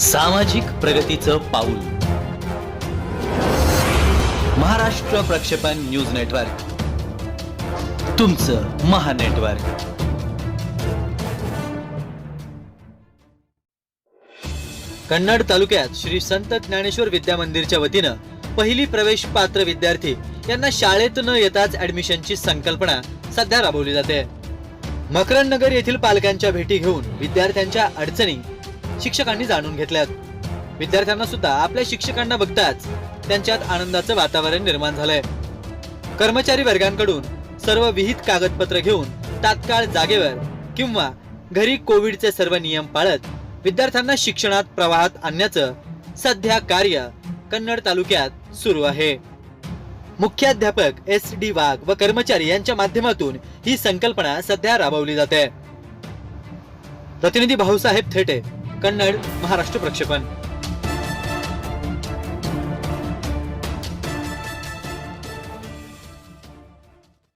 सामाजिक प्रगतीचं पाऊल. महाराष्ट्र प्रक्षेपण न्यूज नेटवर्क. तुमचं महानेटवर्क कन्नड तालुक्यात श्री संत ज्ञानेश्वर विद्या मंदिरच्या वतीनं पहिली प्रवेश पात्र विद्यार्थी यांना शाळेत न येताच ऍडमिशनची संकल्पना सध्या राबवली जाते. मकरन नगर येथील पालकांच्या भेटी घेऊन विद्यार्थ्यांच्या अडचणी शिक्षकांनी जाणून घेतल्यात. विद्यार्थ्यांना सुद्धा आपल्या शिक्षकांना बघताच त्यांच्यात आनंदाचं वातावरण निर्माण झालंय. कर्मचारी वर्गांकडून सर्व विहित कागदपत्र घेऊन तात्काळ जागेवर किंवा घरी कोविडचे सर्व नियम पाळत विद्यार्थ्यांना शिक्षणात प्रवाहात आणण्याचं सध्या कार्य कन्नड तालुक्यात सुरू आहे. मुख्याध्यापक एस डी वाघ व कर्मचारी यांच्या माध्यमातून ही संकल्पना सध्या राबवली जाते. प्रतिनिधी भाऊसाहेब थेटे कन्नड महाराष्ट्र प्रक्षेपण.